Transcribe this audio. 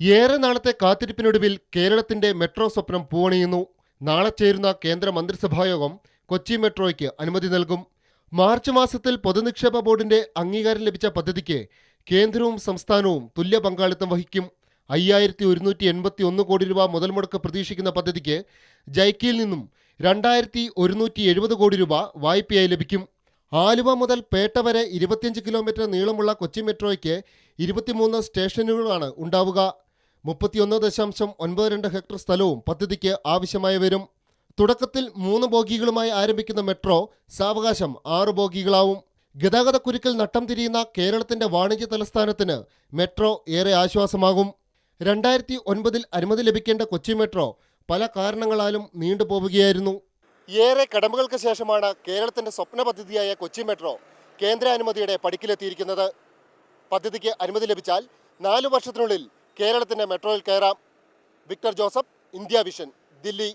ഏറെ നാളത്തെ കാത്തിരിപ്പിനൊടുവിൽ കേരളത്തിന്റെ മെട്രോ സ്വപ്നം പൂവണിയുന്നു. നാളെ ചേരുന്ന കേന്ദ്ര മന്ത്രിസഭായോഗം കൊച്ചി മെട്രോയ്ക്ക് അനുമതി നൽകും. മാർച്ച് മാസത്തിൽ പൊതുനിക്ഷേപ ബോർഡിന്റെ അംഗീകാരം ലഭിച്ച പദ്ധതിക്ക് കേന്ദ്രവും സംസ്ഥാനവും തുല്യ പങ്കാളിത്തം വഹിക്കും. അയ്യായിരത്തി ഒരുന്നൂറ്റി എൺപത്തി ഒന്ന് കോടി രൂപ മുതൽ മുടക്ക് പ്രതീക്ഷിക്കുന്ന പദ്ധതിക്ക് ജൈക്കിയിൽ നിന്നും രണ്ടായിരത്തി ഒരുന്നൂറ്റി എഴുപത് കോടി രൂപ വായ്പയായി ലഭിക്കും. ആലുവ മുതൽ പേട്ട വരെ ഇരുപത്തിയഞ്ച് കിലോമീറ്റർ നീളമുള്ള കൊച്ചി മെട്രോയ്ക്ക് ഇരുപത്തിമൂന്ന് സ്റ്റേഷനുകളാണ് ഉണ്ടാവുക. മുപ്പത്തിയൊന്ന് ദശാംശം ഒൻപത് രണ്ട് ഹെക്ടർ സ്ഥലവും പദ്ധതിക്ക് ആവശ്യമായി വരും തുടക്കത്തിൽ മൂന്ന് ബോഗികളുമായി ആരംഭിക്കുന്ന മെട്രോ സാവകാശം ആറ് ബോഗികളാവും. ഗതാഗതക്കുരുക്കിൽ നട്ടം തിരിയുന്ന കേരളത്തിന്റെ വാണിജ്യ തലസ്ഥാനത്തിന് മെട്രോ ഏറെ ആശ്വാസമാകും. രണ്ടായിരത്തി ഒൻപതിൽ അനുമതി ലഭിക്കേണ്ട കൊച്ചി മെട്രോ പല കാരണങ്ങളാലും നീണ്ടുപോവുകയായിരുന്നു ഏറെ കടമ്പകൾക്ക് ശേഷമാണ് കേരളത്തിന്റെ സ്വപ്ന പദ്ധതിയായ കൊച്ചി മെട്രോ കേന്ദ്ര അനുമതിയുടെ പടിക്കിലെത്തിയിരിക്കുന്നത്. പദ്ധതിക്ക് അനുമതി ലഭിച്ചാൽ നാലു വർഷത്തിനുള്ളിൽ കേരളത്തിന്റെ മെട്രോയിൽ കയറാം Victor Joseph India vision Delhi